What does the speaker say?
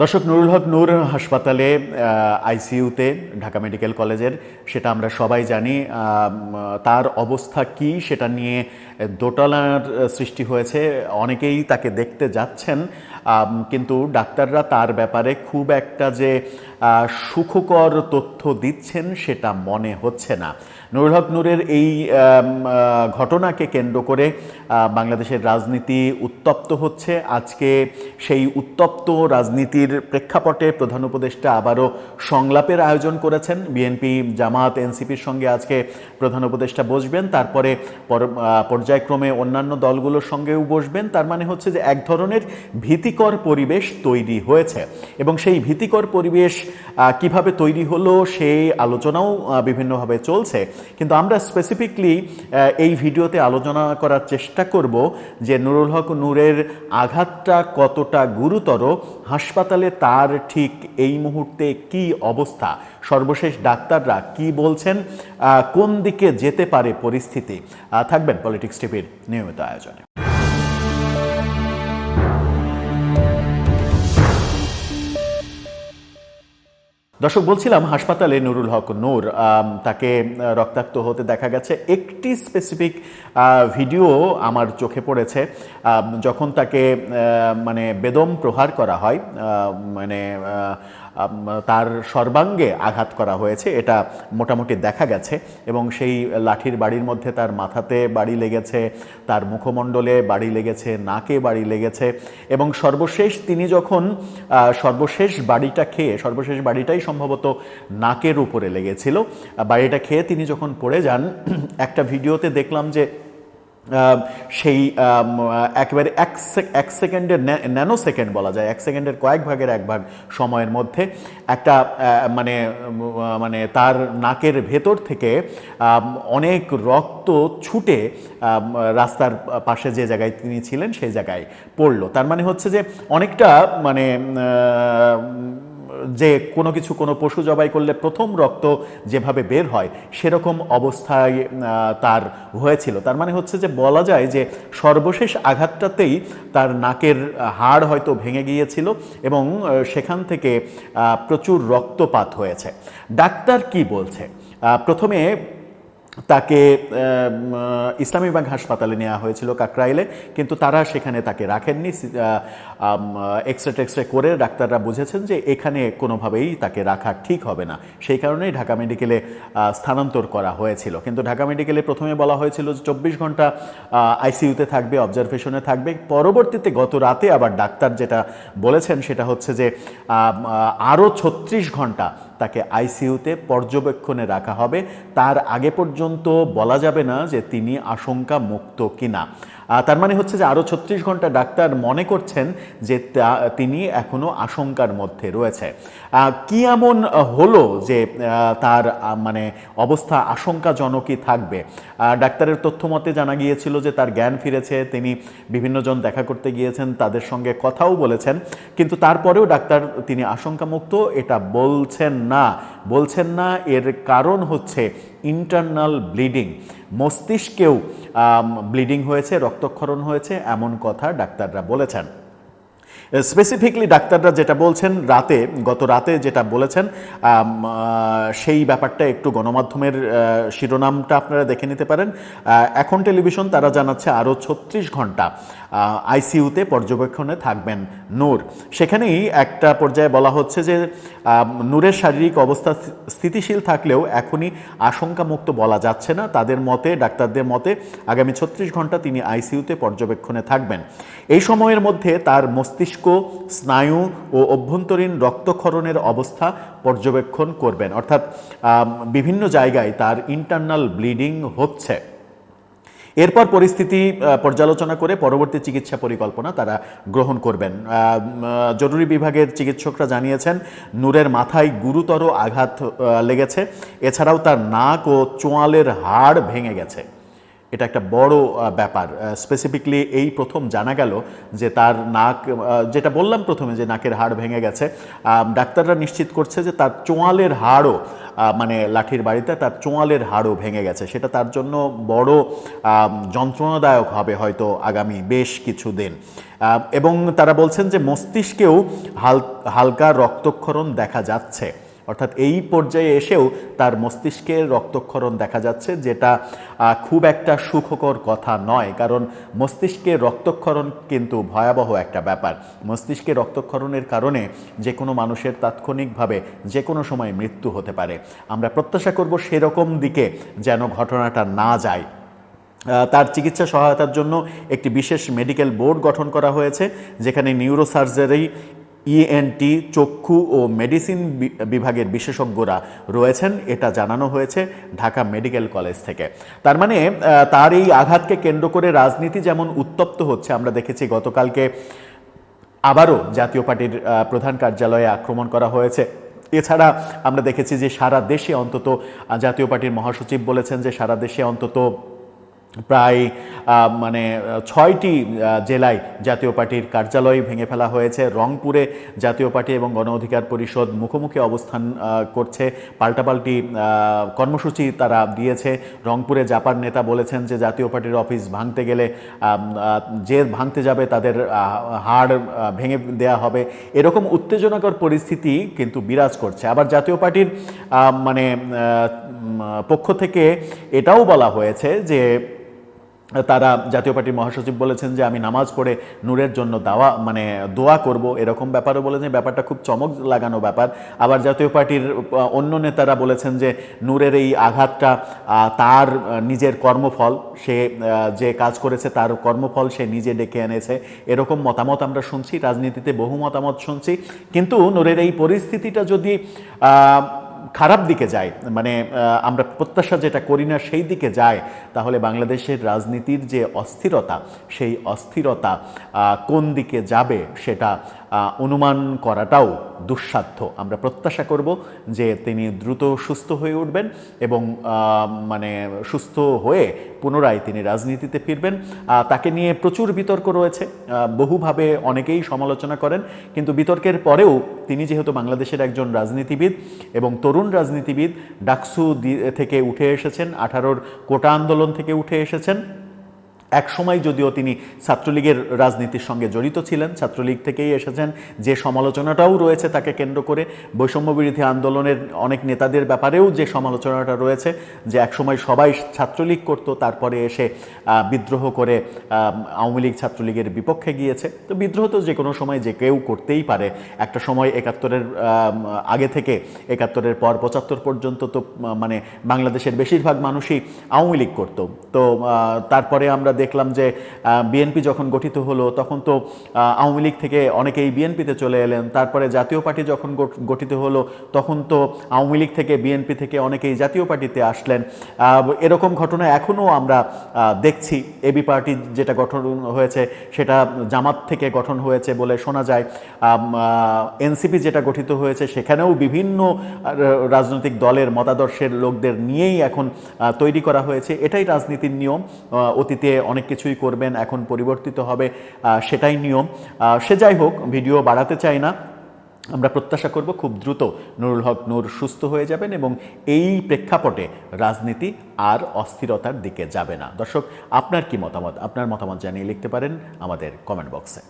দর্শক, নুরুল হক নূর হাসপাতালে আইসিইউতে, ঢাকা মেডিকেল কলেজের, সেটা আমরা সবাই জানি তার অবস্থা কি সেটা নিয়ে দোটালার সৃষ্টি হয়েছে। অনেকেই তাকে দেখতে যাচ্ছেন। কিন্তু ডাক্তাররা তার ব্যাপারে খুব একটা যে সুখকর তথ্য দিচ্ছেন সেটা মনে হচ্ছে না। নুরুল হক নূরের এই ঘটনাকে কেন্দ্র করে বাংলাদেশের রাজনীতি উত্তপ্ত হচ্ছে। আজকে সেই উত্তপ্ত রাজনীতির প্রেক্ষাপটে প্রধান উপদেষ্টা আবারও সংলাপের আয়োজন করেছেন। বিএনপি, জামাত, এনসিপির সঙ্গে আজকে প্রধান উপদেষ্টা বসবেন। তারপরে পর্যায়ক্রমে অন্যান্য দলগুলোর সঙ্গেও বসবেন। তার মানে হচ্ছে যে, এক ধরনের ভীতিকর পরিবেশ তৈরি হয়েছে। এবং সেই ভীতিকর পরিবেশ কীভাবে তৈরি হলো সেই আলোচনাও বিভিন্নভাবে চলছে। কিন্তু আমরা স্পেসিফিকলি এই ভিডিওতে আলোচনা করার চেষ্টা করব যে নুরুল হক নূরের আঘাতটা কতটা গুরুতর, হাসপাতালে তার ঠিক এই মুহূর্তে কি অবস্থা, সর্বশেষ ডাক্তাররা কি বলছেন কোন দিকে যেতে পারে পরিস্থিতি থাকবেন পলিটিক্স টিভির নিয়মিত আয়োজনে। দর্শক, বলছিলাম হাসপাতালে নুরুল হক নূর তাকে রক্তাক্ত হতে দেখা গেছে। একটি স্পেসিফিক ভিডিও আমার চোখে পড়েছে যখন তাকে মানে বেদম প্রহার করা হয় মানে তার সর্বাঙ্গে আঘাত করা হয়েছে, এটা মোটামুটি দেখা গেছে। এবং সেই লাঠির বাড়ির মধ্যে তার মাথাতে বাড়ি লেগেছে, তার মুখমণ্ডলে বাড়ি লেগেছে, নাকে বাড়ি লেগেছে। এবং সর্বশেষ তিনি যখন সর্বশেষ বাড়িটা খেয়ে, সর্বশেষ বাড়িটাই সম্ভবত নাকের উপরে লেগেছিল, বাড়িটা খেয়ে তিনি যখন পড়ে যান, একটা ভিডিওতে দেখলাম যে সেই একেবারে এক এক সেকেন্ডের ন্যানো সেকেন্ড বলা যায়। এক সেকেন্ডের কয়েক ভাগের এক ভাগ সময়ের মধ্যে একটা মানে মানে তার নাকের ভেতর থেকে অনেক রক্ত ছুটে রাস্তার পাশে যে জায়গায় তিনি ছিলেন সেই জায়গায় পড়ল। তার মানে হচ্ছে যে অনেকটা মানে যে কোনো কিছু কোনো পশু জবাই করলে প্রথম রক্ত যেভাবে বের হয়, সেরকম অবস্থায় তার হয়েছিল। তার মানে হচ্ছে যে বলা যায় যে সর্বশেষ আঘাতটাতেই তার নাকের হাড় হয়তো ভেঙে গিয়েছিল এবং সেখান থেকে প্রচুর রক্তপাত হয়েছে। ডাক্তার কি বলছে? প্রথমে তাকে ইসলামী ব্যাংক হাসপাতালে নেওয়া হয়েছিল কাকরাইলে, কিন্তু তারা সেখানে তাকে রাখেননি। এক্স রে টেক্সরে করে ডাক্তাররা বুঝেছেন যে এখানে কোনোভাবেই তাকে রাখা ঠিক হবে না। সেই কারণেই ঢাকা মেডিকেলে স্থানান্তর করা হয়েছিল। কিন্তু ঢাকা মেডিকেলে প্রথমে বলা হয়েছিল যে চব্বিশ ঘণ্টা আইসিইউতে থাকবে, অবজারভেশনে থাকবে। পরবর্তীতে গত রাতে আবার ডাক্তার যেটা বলেছেন সেটা হচ্ছে যে আরও ছত্রিশ ঘণ্টা তাকে আইসিইউতে পর্যবেক্ষণে রাখা হবে। তার আগে পর্যন্ত বলা যাবে না যে তিনি আশঙ্কা মুক্ত কিনা। তার মানে হচ্ছে যে আরও ছত্রিশ ঘণ্টা ডাক্তার মনে করছেন যে তিনি এখনও আশঙ্কার মধ্যে রয়েছে। কি এমন হলো যে তার মানে অবস্থা আশঙ্কাজনকই থাকবে? ডাক্তারের তথ্য মতে জানা গিয়েছিল যে তার জ্ঞান ফিরেছে, তিনি বিভিন্নজন দেখা করতে গিয়েছেন, তাদের সঙ্গে কথাও বলেছেন, কিন্তু তারপরেও ডাক্তার তিনি আশঙ্কামুক্ত, এটা বলছেন না। বলছেন না, এর কারণ হচ্ছে ইন্টারনাল ব্লিডিং মস্তিষ্কেও ব্লিডিং হয়েছে রক্তক্ষরণ হয়েছে এমন কথা ডাক্তাররা বলেছেন। স্পেসিফিকলি ডাক্তাররা যেটা বলছেন, রাতে, গত রাতে যেটা বলেছেন সেই ব্যাপারটা একটু গণমাধ্যমের শিরোনামটা আপনারা দেখে নিতে পারেন। এখন টেলিভিশন তারা জানাচ্ছে আরও ছত্রিশ ঘণ্টা আইসিইউতে পর্যবেক্ষণে থাকবেন নূর। সেখানেই একটা পর্যায়ে বলা হচ্ছে যে নূরের শারীরিক অবস্থা স্থিতিশীল থাকলেও এখনই আশঙ্কামুক্ত বলা যাচ্ছে না। তাদের মতে, ডাক্তারদের মতে, আগামী ছত্রিশ ঘণ্টা তিনি আইসিইউতে পর্যবেক্ষণে থাকবেন। এই সময়ের মধ্যে তার মস্তিষ্ক স্নায়ু ও অভ্যন্তরীণ রক্তক্ষরণের অবস্থা পর্যবেক্ষণ করবেন। অর্থাৎ বিভিন্ন জায়গায় তার ইন্টারনাল ব্লিডিং হচ্ছে। এরপর পরিস্থিতি পর্যালোচনা করে পরবর্তী চিকিৎসা পরিকল্পনা তারা গ্রহণ করবেন। জরুরি বিভাগের চিকিৎসকরা জানিয়েছেন, নূরের মাথায় গুরুতর আঘাত লেগেছে। এছাড়াও তার নাক ও চোয়ালের হাড় ভেঙে গেছে। এটা একটা বড় ব্যাপার। স্পেসিফিকলি এই প্রথম জানা গেল যে তার নাক যেটা বললাম প্রথমে যে নাকের হাড় ভেঙে গেছে ডাক্তাররা নিশ্চিত করছে যে তার চোঁয়ালের হাড়ও মানে লাঠির বাড়িতে তার চোঁয়ালের হাড়ও ভেঙে গেছে। সেটা তার জন্য বড় যন্ত্রণাদায়ক হবে হয়তো আগামী বেশ কিছু দিন এবং তারা বলছেন যে মস্তিষ্কেও হাল, হালকা রক্তক্ষরণ দেখা যাচ্ছে। অর্থাৎ এই পর্যায়ে এসেও তার মস্তিষ্কের রক্তক্ষরণ দেখা যাচ্ছে, যেটা খুব একটা সুখকর কথা নয়। কারণ মস্তিষ্কের রক্তক্ষরণ কিন্তু ভয়াবহ একটা ব্যাপার। মস্তিষ্কে রক্তক্ষরণের কারণে যে কোনো মানুষের তাৎক্ষণিকভাবে যে কোনো সময় মৃত্যু হতে পারে। আমরা প্রত্যাশা করব সেরকম দিকে যেন ঘটনাটা না যায়। তার চিকিৎসা সহায়তার জন্য একটি বিশেষ মেডিকেল বোর্ড গঠন করা হয়েছে, যেখানে নিউরোসার্জারি ইএনটি চক্ষু ও মেডিসিন বিভাগের বিশেষজ্ঞরা রয়েছেন। এটা জানানো হয়েছে ঢাকা মেডিকেল কলেজ থেকে। তার মানে তার এই আঘাতকে কেন্দ্র করে রাজনীতি যেমন উত্তপ্ত হচ্ছে, আমরা দেখেছি গতকালকে আবারও জাতীয় পার্টির প্রধান কার্যালয়ে আক্রমণ করা হয়েছে। এছাড়া আমরা দেখেছি যে সারা দেশে অন্তত জাতীয় পার্টির মহাসচিব বলেছেন যে সারা দেশে অন্তত প্রায় মানে ছয়টি জেলায় জাতীয় পার্টির কার্যালয় ভেঙে ফেলা হয়েছে। রংপুরে জাতীয় পার্টি এবং গণ অধিকার পরিষদ মুখোমুখি অবস্থান করছে। পাল্টাপাল্টি কর্মসূচি তারা দিয়েছে। রংপুরে জাপার নেতা বলেছেন যে জাতীয় পার্টির অফিস ভাঙতে গেলে যে ভাঙতে যাবে তাদের হাড় ভেঙে দেয়া হবে। এরকম উত্তেজনাকর পরিস্থিতি কিন্তু বিরাজ করছে। আবার জাতীয় পার্টির মানে পক্ষ থেকে এটাও বলা হয়েছে যে তারা জাতীয় পার্টির মহাসচিব বলেছেন যে আমি নামাজ পড়ে নূরের জন্য দাওয়া মানে দোয়া করব, এরকম ব্যাপারও বলেছেন। ব্যাপারটা খুব চমক লাগানো ব্যাপার। আবার জাতীয় পার্টির অন্য নেতারা বলেছেন যে নূরের এই আঘাতটা তার নিজের কর্মফল, সে যে কাজ করেছে তার কর্মফল সে নিজে ডেকে এনেছে। এরকম মতামত আমরা শুনছি, রাজনীতিতে বহু মতামত শুনছি। কিন্তু নূরের এই পরিস্থিতিটা যদি খারাপ দিকে যায় মানে আমরা প্রত্যাশা যেটা করি না সেই দিকে যায়, তাহলে বাংলাদেশের রাজনীতির যে অস্থিরতা, সেই অস্থিরতা কোন দিকে যাবে সেটা অনুমান করাটাও দুঃসাধ্য। আমরা প্রত্যাশা করব যে তিনি দ্রুত সুস্থ হয়ে উঠবেন এবং মানে সুস্থ হয়ে পুনরায় তিনি রাজনীতিতে ফিরবেন। তাকে নিয়ে প্রচুর বিতর্ক রয়েছে। বহুভাবে অনেকেই সমালোচনা করেন, কিন্তু বিতর্কের পরেও তিনি যেহেতু বাংলাদেশের একজন রাজনীতিবিদ এবং তরুণ রাজনীতিবিদ, ডাকসু থেকে উঠে এসেছেন, আঠারোর কোটা আন্দোলন থেকে উঠে এসেছেন। এক সময় যদিও তিনি ছাত্রলীগের রাজনীতির সঙ্গে জড়িত ছিলেন, ছাত্রলীগ থেকেই এসেছেন। যে সমালোচনাটাও রয়েছে তাকে কেন্দ্র করে বৈষম্য বিরোধী আন্দোলনের অনেক নেতাদের ব্যাপারেও যে সমালোচনাটা রয়েছে, যে একসময় সবাই ছাত্রলীগ করত, তারপরে এসে বিদ্রোহ করে আওয়ামী লীগ ছাত্রলীগের বিপক্ষে গিয়েছে। তো বিদ্রোহ তো যে কোনো সময় যে কেউ করতেই পারে। একটা সময় একাত্তরের আগে থেকে একাত্তরের পর পঁচাত্তর পর্যন্ত তো মানে বাংলাদেশের বেশিরভাগ মানুষই আওয়ামী লীগ করতো। তো তারপরে আমরা দেখলাম যে বিএনপি যখন গঠিত হলো, তখন তো আওয়ামী লীগ থেকে অনেকেই বিএনপিতে চলে এলেন। তারপরে জাতীয় পার্টি যখন গঠিত হলো, তখন তো আওয়ামী লীগ থেকে বিএনপি থেকে অনেকেই জাতীয় পার্টিতে আসলেন। এরকম ঘটনা এখনও আমরা দেখছি। এবি পার্টি যেটা গঠন হয়েছে, সেটা জামাত থেকে গঠন হয়েছে বলে শোনা যায়। এনসিপি যেটা গঠিত হয়েছে, সেখানেও বিভিন্ন রাজনৈতিক দলের মতাদর্শের লোকদের নিয়েই এখন তৈরি করা হয়েছে। এটাই রাজনীতির নিয়ম অতীতে অনেক কিছুই করবেন, এখন পরিবর্তিত হবে সেটাই নিয়ম। সে যাই হোক, ভিডিও বাড়াতে চাই না। আমরা প্রত্যাশা করব খুব দ্রুত নুরুল হক নূর সুস্থ হয়ে যাবেন এবং এই প্রেক্ষাপটে রাজনীতি আর অস্থিরতার দিকে যাবে না। দর্শক, আপনার কি মতামত? আপনার মতামত জানিয়ে লিখতে পারেন আমাদের কমেন্ট বক্সে